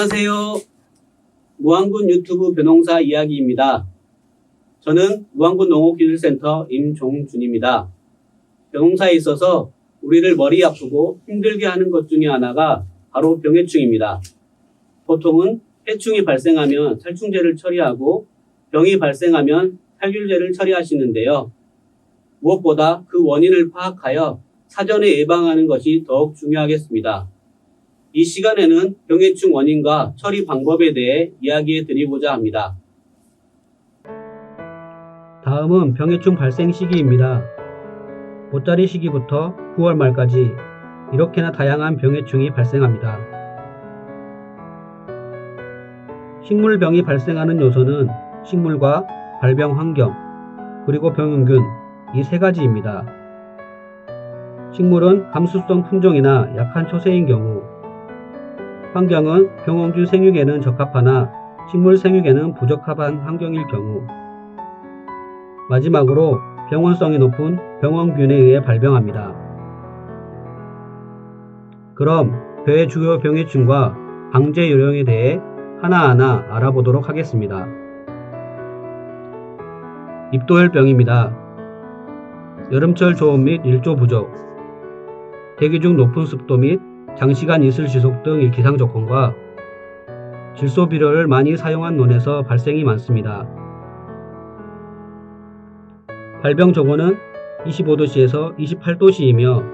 안녕하세요. 무안군 유튜브 변홍사 이야기입니다. 저는 무안군 농업기술센터 임종준입니다. 변홍사에 있어서 우리를 머리 아프고 힘들게 하는 것 중에 하나가 바로 병해충입니다. 보통은 해충이 발생하면 살충제를 처리하고 병이 발생하면 살균제를 처리하시는데요. 무엇보다 그 원인을 파악하여 사전에 예방하는 것이 더욱 중요하겠습니다. 이 시간에는 병해충 원인과 처리 방법에 대해 이야기해 드리고자 합니다. 다음은 병해충 발생 시기입니다. 보자리 시기부터 9월 말까지 이렇게나 다양한 병해충이 발생합니다. 식물병이 발생하는 요소는 식물과 발병 환경, 그리고 병원균 이 세 가지입니다. 식물은 감수성 품종이나 약한 초세인 경우, 환경은 병원균 생육에는 적합하나 식물 생육에는 부적합한 환경일 경우, 마지막으로 병원성이 높은 병원균에 의해 발병합니다. 그럼 벼의 주요 병해충과 방제 요령에 대해 하나하나 알아보도록 하겠습니다. 입도혈병입니다. 여름철 저온 및 일조 부족, 대기 중 높은 습도 및 장시간 이슬 지속 등 기상 조건과 질소 비료를 많이 사용한 논에서 발생이 많습니다. 발병 조건은 25도씨에서 28도씨이며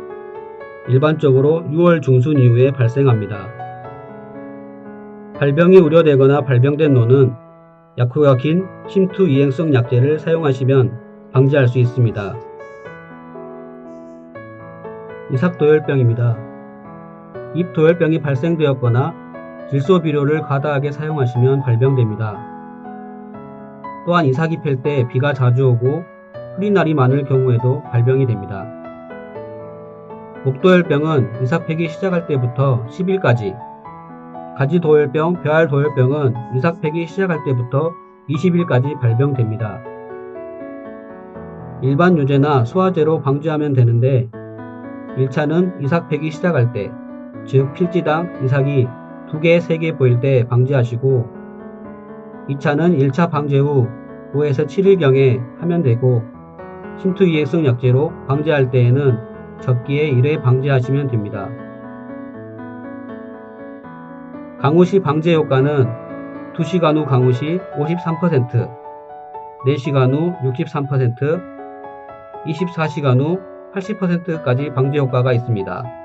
일반적으로 6월 중순 이후에 발생합니다. 발병이 우려되거나 발병된 논은 약효가 긴 침투 이행성 약제를 사용하시면 방지할 수 있습니다. 이삭도열병입니다. 입도열병이 발생되었거나 질소 비료를 과다하게 사용하시면 발병됩니다. 또한 이삭이 펼 때 비가 자주 오고 흐린 날이 많을 경우에도 발병이 됩니다. 목도열병은 이삭 팩이 시작할 때부터 10일까지, 가지도열병, 벼알도열병은 이삭 팩이 시작할 때부터 20일까지 발병됩니다. 일반 유제나 수화제로 방지하면 되는데 1차는 이삭 팩이 시작할 때, 즉 필지당 이삭이 2개, 3개 보일 때 방지하시고 2차는 1차 방제 후 5에서 7일경에 하면 되고 침투 이행성 약제로 방지할 때에는 적기에 1회 방지하시면 됩니다. 강우 시 방제 효과는 2시간 후 강우 시 53%, 4시간 후 63%, 24시간 후 80%까지 방제 효과가 있습니다.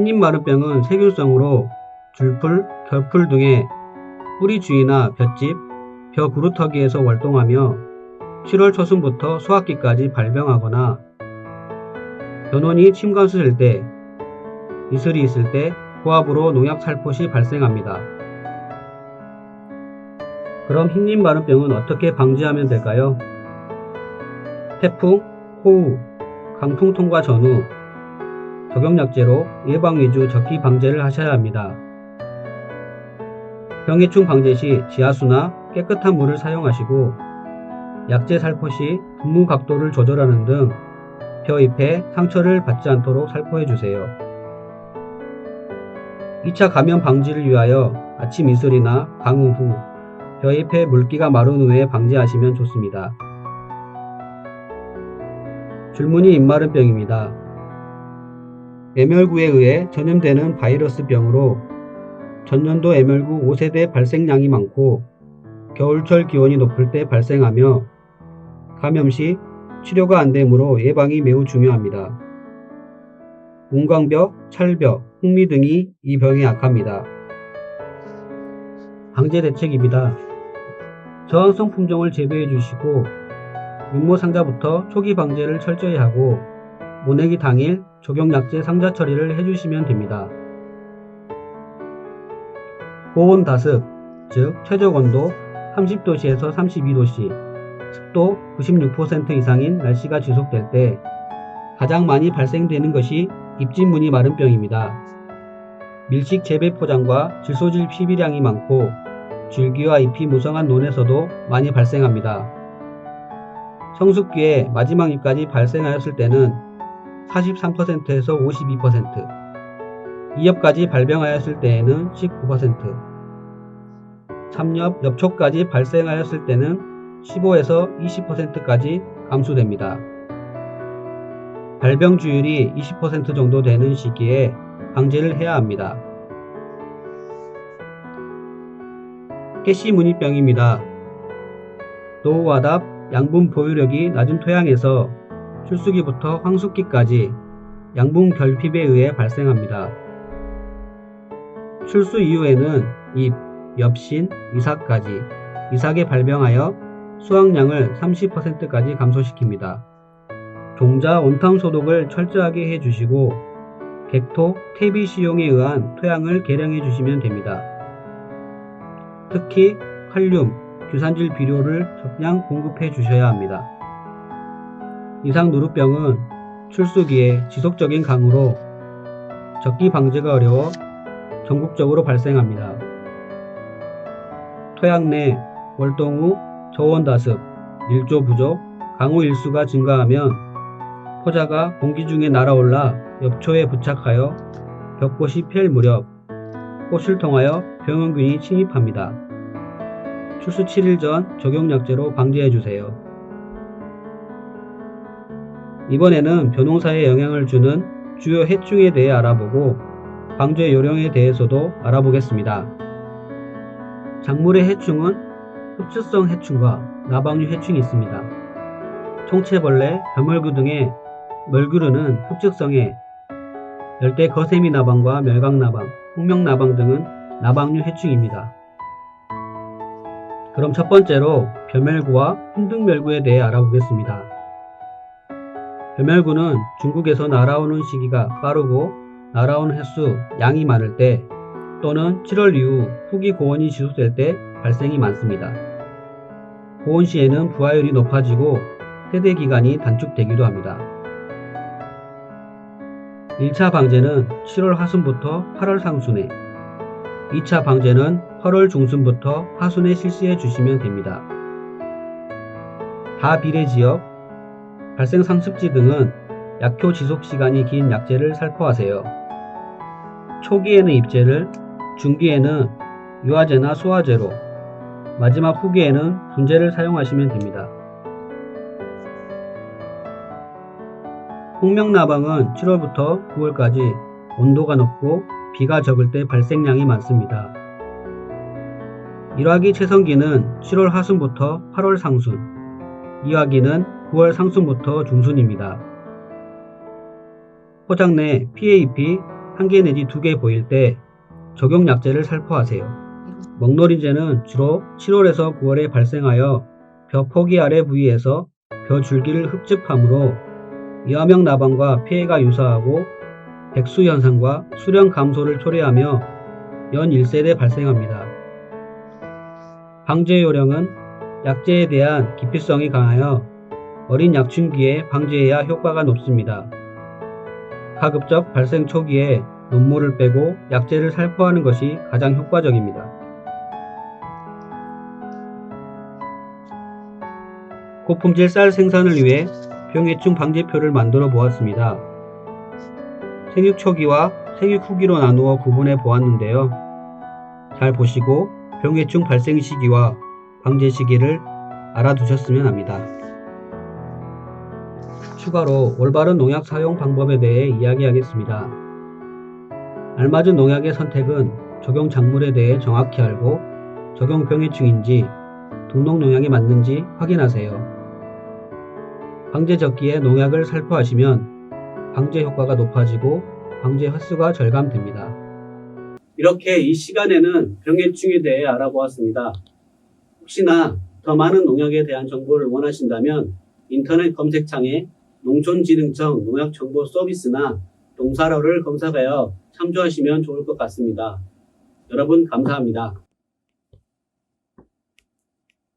흰잎 마른병은 세균성으로 줄풀, 결풀 등의 뿌리 주위나 볏짚, 벼 구루터기에서 활동하며 7월 초순부터 수학기까지 발병하거나 변원이 침관수일 때, 이슬이 있을 때 고압으로 농약 살포시 발생합니다. 그럼 흰잎 마른병은 어떻게 방지하면 될까요? 태풍, 호우, 강풍 통과 전후 적용약제로 예방 위주 적기 방제를 하셔야 합니다. 병해충 방제 시 지하수나 깨끗한 물을 사용하시고 약제 살포 시 분무 각도를 조절하는 등 벼잎에 상처를 받지 않도록 살포해 주세요. 2차 감염 방지를 위하여 아침 이슬이나 강우 후 벼잎에 물기가 마른 후에 방지하시면 좋습니다. 줄무늬 입마른병입니다. 애멸구에 의해 전염되는 바이러스 병으로 전년도 애멸구 5세대 발생량이 많고 겨울철 기온이 높을 때 발생하며 감염 시 치료가 안 되므로 예방이 매우 중요합니다. 문광벽, 찰벽, 홍미 등이 이 병에 약합니다. 방제 대책입니다. 저항성 품종을 재배해 주시고 육모 상자부터 초기 방제를 철저히 하고 모내기 당일 적용약제 상자 처리를 해주시면 됩니다. 고온 다습, 즉 최저 온도 30도씨에서 32도씨, 습도 96% 이상인 날씨가 지속될 때 가장 많이 발생되는 것이 입진무늬 마른병입니다. 밀식 재배 포장과 질소질 피비량이 많고 줄기와 잎이 무성한 논에서도 많이 발생합니다. 성숙기에 마지막 잎까지 발생하였을 때는 43%에서 52%, 2엽까지 발병하였을 때에는 19%, 3엽, 엽초까지 발생하였을 때는 15에서 20%까지 감소됩니다. 발병 주율이 20% 정도 되는 시기에 방제를 해야 합니다. 해시 무늬병입니다. 노후화답 양분 보유력이 낮은 토양에서 출수기부터 황숙기까지 양분 결핍에 의해 발생합니다. 출수 이후에는 잎, 엽신, 이삭까지 이삭에 발병하여 수확량을 30%까지 감소시킵니다. 종자 온탕 소독을 철저하게 해주시고 객토, 퇴비 시용에 의한 토양을 개량해 주시면 됩니다. 특히 칼륨, 규산질 비료를 적량 공급해 주셔야 합니다. 이상 누루병은 출수기에 지속적인 강으로 적기 방제가 어려워 전국적으로 발생합니다. 토양 내 월동 후 저온 다습, 일조 부족, 강우 일수가 증가하면 포자가 공기 중에 날아올라 엽초에 부착하여 벽꽃이 펼 무렵 꽃을 통하여 병원균이 침입합니다. 출수 7일 전 적용약제로 방지해 주세요. 이번에는 벼농사에 영향을 주는 주요 해충에 대해 알아보고 방제 요령에 대해서도 알아보겠습니다. 작물의 해충은 흡수성 해충과 나방류 해충이 있습니다. 총체벌레, 벼멀구 등의 멀구르는 흡축성에 열대 거세미 나방과 멸강나방, 홍명 나방 등은 나방류 해충입니다. 그럼 첫 번째로 벼멸구와 홍등멸구에 대해 알아보겠습니다. 벼멸구는 중국에서 날아오는 시기가 빠르고 날아오는 횟수, 양이 많을 때 또는 7월 이후 후기 고온이 지속될 때 발생이 많습니다. 고온 시에는 부화율이 높아지고 세대 기간이 단축되기도 합니다. 1차 방제는 7월 하순부터 8월 상순에, 2차 방제는 8월 중순부터 하순에 실시해 주시면 됩니다. 다비례 지역, 발생 상습지 등은 약효 지속 시간이 긴 약제를 살포하세요. 초기에는 입제를, 중기에는 유화제나 소화제로, 마지막 후기에는 분제를 사용하시면 됩니다. 홍명나방은 7월부터 9월까지 온도가 높고 비가 적을 때 발생량이 많습니다. 일화기 채성기는 7월 하순부터 8월 상순, 이화기는 9월 상순부터 중순입니다. 포장 내 잎이 한개 내지 두 개 보일 때 적용 약제를 살포하세요. 먹노린제는 주로 7월에서 9월에 발생하여 벼 포기 아래 부위에서 벼 줄기를 흡집하므로 이화명 나방과 피해가 유사하고 백수 현상과 수령 감소를 초래하며 연 1세대 발생합니다. 방제 요령은 약제에 대한 기피성이 강하여 어린 약춘기에 방제해야 효과가 높습니다. 가급적 발생 초기에 논모를 빼고 약제를 살포하는 것이 가장 효과적입니다. 고품질 쌀 생산을 위해 병해충 방제표를 만들어 보았습니다. 생육 초기와 생육 후기로 나누어 구분해 보았는데요. 잘 보시고 병해충 발생 시기와 방제 시기를 알아두셨으면 합니다. 추가로 올바른 농약 사용 방법에 대해 이야기하겠습니다. 알맞은 농약의 선택은 적용 작물에 대해 정확히 알고 적용 병해충인지 등록 농약이 맞는지 확인하세요. 방제 적기에 농약을 살포하시면 방제 효과가 높아지고 방제 횟수가 절감됩니다. 이렇게 이 시간에는 병해충에 대해 알아보았습니다. 혹시나 더 많은 농약에 대한 정보를 원하신다면 인터넷 검색창에 농촌진흥청 농약정보 서비스나 농사로를 검색하여 참조하시면 좋을 것 같습니다. 여러분 감사합니다.